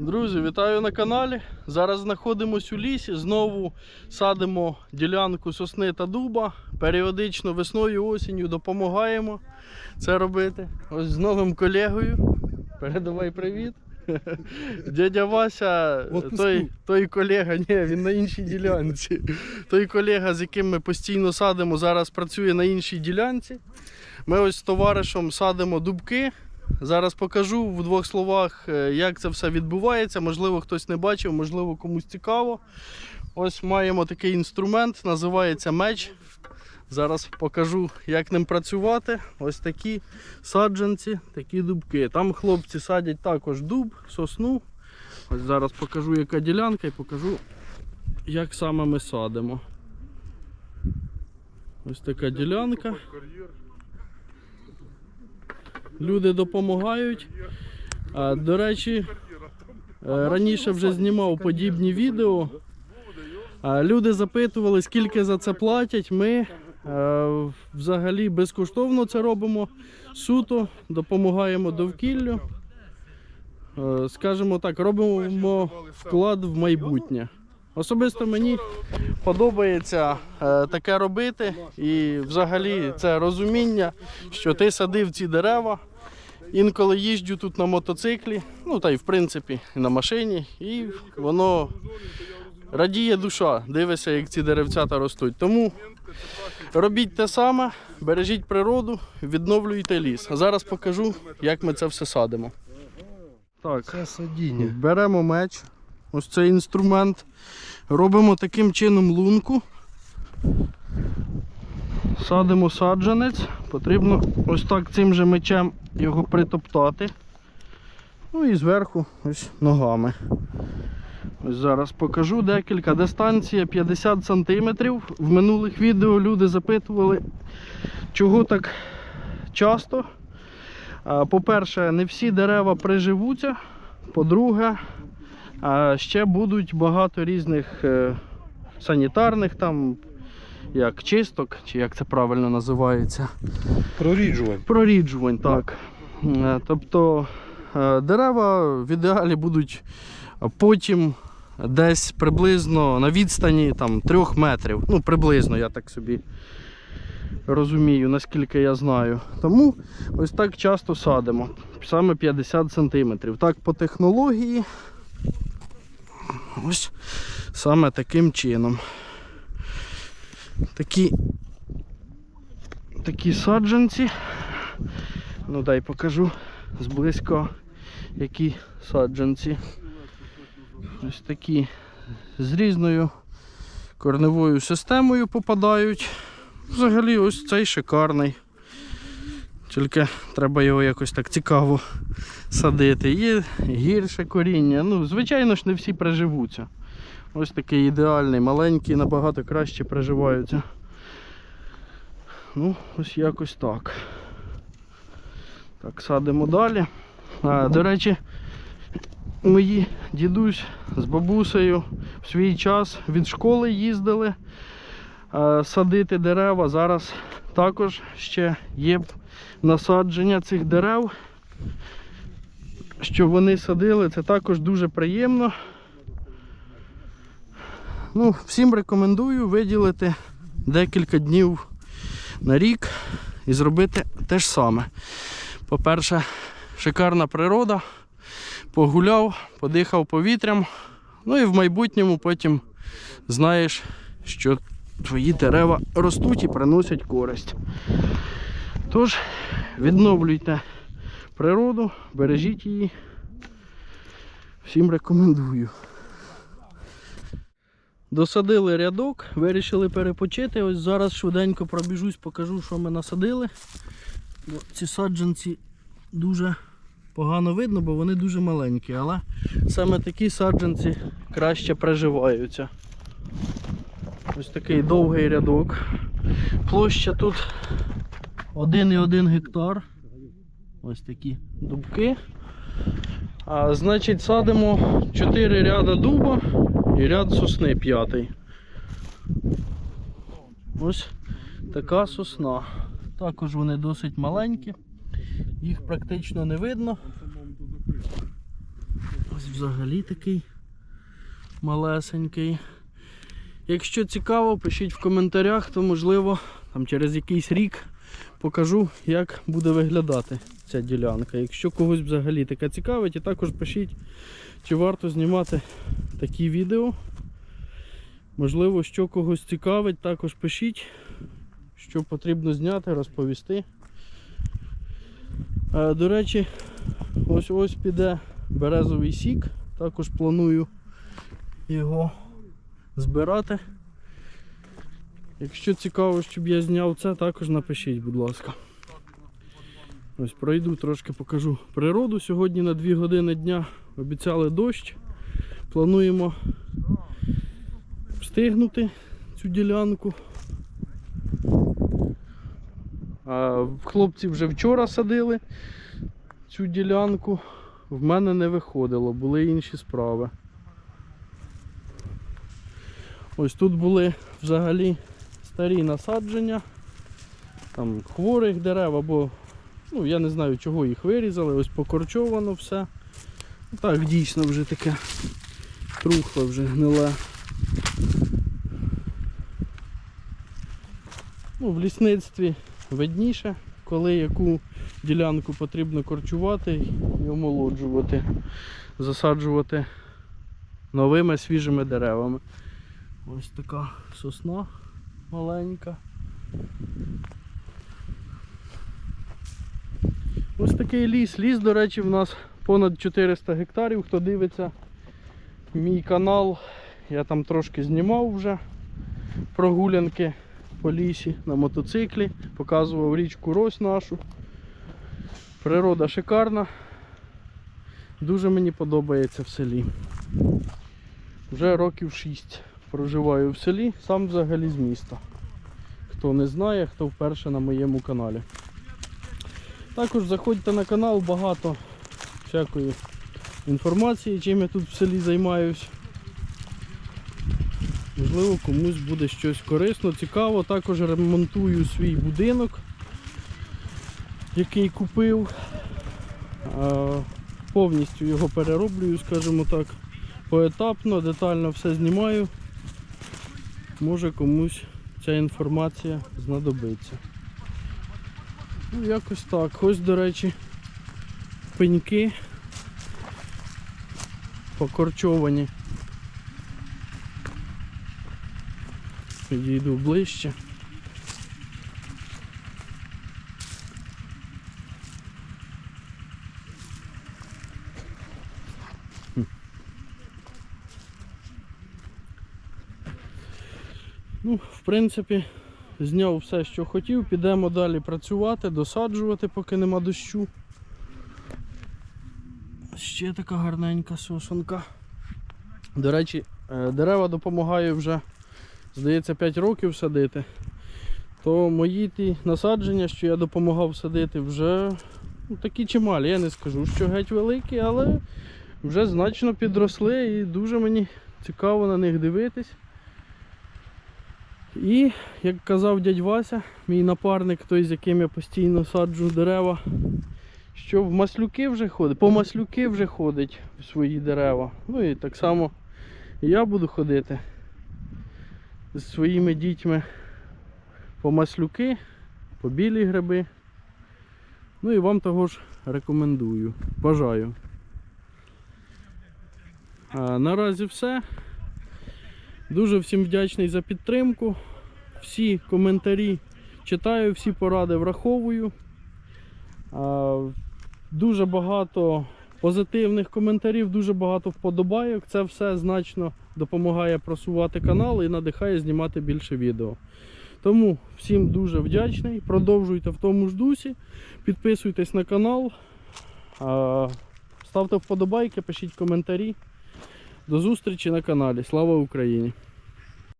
Друзі, вітаю на каналі. Зараз знаходимося у лісі. Знову садимо ділянку сосни та дуба. Періодично весною осінню допомагаємо це робити. Ось з новим колегою. Передавай привіт. Дядя Вася, той, той колега, ні, він на іншій ділянці. Той колега, з яким ми постійно садимо, зараз працює на іншій ділянці. Ми ось з товаришем садимо дубки. Зараз покажу в двох словах, е, як це все відбувається. Можливо, хтось не бачив, можливо, комусь цікаво. Ось маємо такий інструмент, називається меч. Зараз покажу, як ним працювати. Ось такі саджанці, такі дубки. Там хлопці садять також дуб, сосну. Ось зараз покажу, яка ділянка, і покажу, як саме ми садимо. Ось така ділянка. Люди допомагають. До речі, е, раніше вже знімав подібні відео. Люди запитували, скільки за це платять. Ми е, взагалі безкоштовно це робимо. Суто допомагаємо довкіллю. Е, Скажімо так, робимо вклад в майбутнє. Особисто мені подобається е, таке робити, і взагалі це розуміння, що ти садив ці дерева. Інколи їжджу тут на мотоциклі, ну та й в принципі на машині, і воно радіє душа, дивишся, як ці деревцята ростуть. Тому робіть те саме, бережіть природу, відновлюйте ліс. А зараз покажу, як ми це все садимо. Так, Це садіння. Беремо меч, ось цей інструмент. Робимо таким чином лунку. Садимо саджанець. Потрібно ось так цим же мечем його притоптати. Ну і зверху ось ногами. Ось зараз покажу декілька. Дистанція 50 см. В минулих відео люди запитували, чого так часто. По-перше, не всі дерева приживуться. По-друге, а, ще будуть багато різних е, санітарних там, як чисток, чи як це правильно називається. Проріджувань. Проріджувань, так. Е, Тобто е, дерева в ідеалі будуть потім десь приблизно на відстані там, трьох метрів. Ну, приблизно, я так собі розумію, наскільки я знаю. Тому ось так часто садимо. Саме 50 см. Так, по технології. Ось саме таким чином. Такі, такі саджанці. Ну дай покажу зблизька, які саджанці. Ось такі з різною корневою системою попадають. Взагалі ось цей шикарний. Тільки треба його якось так цікаво садити. Є гірше коріння. Ну, звичайно ж, не всі приживуться. Ось такий ідеальний, маленький, набагато краще приживаються. Ну, ось якось так. Так, садимо далі. А, до речі, мої дідусь з бабусею в свій час від школи їздили садити дерева. Зараз також ще є насадження цих дерев. Що вони садили, це також дуже приємно. Ну, всім рекомендую виділити декілька днів на рік і зробити те ж саме. По-перше, шикарна природа. Погуляв, подихав повітрям. Ну і в майбутньому потім знаєш, що твої дерева ростуть і приносять користь. Тож, відновлюйте природу, бережіть її. Всім рекомендую. Досадили рядок, вирішили перепочити. Ось зараз швиденько пробіжусь, покажу, що ми насадили. Бо ці саджанці дуже погано видно, бо вони дуже маленькі, але саме такі саджанці краще приживаються. Ось такий довгий рядок. Площа тут 1,1 гектар. Ось такі дубки. А, значить, садимо 4 ряда дуба і ряд сосни п'ятий. Ось така сосна. Також вони досить маленькі, їх практично не видно. Ось взагалі такий малесенький. Якщо цікаво, пишіть в коментарях, то можливо там через якийсь рік покажу, як буде виглядати ця ділянка. Якщо когось взагалі таке цікавить, і також пишіть, чи варто знімати такі відео. Можливо, що когось цікавить, також пишіть, що потрібно зняти, розповісти. Е, До речі, ось ось піде березовий сік. Також планую його збирати. Якщо цікаво, щоб я зняв це, також напишіть, будь ласка. Ось пройду трошки покажу природу. Сьогодні на 2 години дня обіцяли дощ. Плануємо встигнути цю ділянку. А, Хлопці вже вчора садили цю ділянку. В мене не виходило, були інші справи. Ось тут були взагалі старі насадження, там хворих дерев або, ну я не знаю чого їх вирізали, ось покорчовано все. Ну, Так, дійсно вже таке трухле вже гниле. Ну, в лісництві видніше, коли яку ділянку потрібно корчувати і омолоджувати, засаджувати новими свіжими деревами. Ось така сосна маленька. Ось такий ліс. Ліс, до речі, в нас понад 400 гектарів. Хто дивиться мій канал, я там трошки знімав вже прогулянки по лісі на мотоциклі, показував річку Рось нашу. Природа шикарна. Дуже мені подобається в селі. Вже років 6 проживаю в селі, сам взагалі з міста. Хто не знає, хто вперше на моєму каналі. Також заходьте на канал, багато всякої інформації, чим я тут в селі займаюсь. Можливо, комусь буде щось корисно, цікаво. Також ремонтую свій будинок, який купив. Повністю його перероблюю, скажімо так, поетапно, детально все знімаю. Може комусь ця інформація знадобиться. Ну, якось так. Ось, до речі, пеньки покорчовані. Підійду ближче. Ну, в принципі, зняв все, що хотів. Підемо далі працювати, досаджувати, поки нема дощу. Ще така гарненька сосонка. До речі, е, дерева допомагаю вже, здається, 5 років садити. То мої ті насадження, що я допомагав садити, вже ну, такі чималі. Я не скажу, що геть великі, але вже значно підросли і дуже мені цікаво на них дивитись. І, як казав дядь Вася, мій напарник, той, з яким я постійно саджу дерева, що в маслюки вже ходить, по маслюки вже ходить в свої дерева. Ну і так само я буду ходити з своїми дітьми по маслюки, по білі гриби. Ну і вам того ж рекомендую. Бажаю. А наразі все. Дуже всім вдячний за підтримку. Всі коментарі читаю, всі поради враховую. Дуже багато позитивних коментарів, дуже багато вподобайок. Це все значно допомагає просувати канал і надихає знімати більше відео. Тому всім дуже вдячний. Продовжуйте в тому ж дусі, підписуйтесь на канал, ставте вподобайки, пишіть коментарі. До зустрічі на каналі. Слава Україні!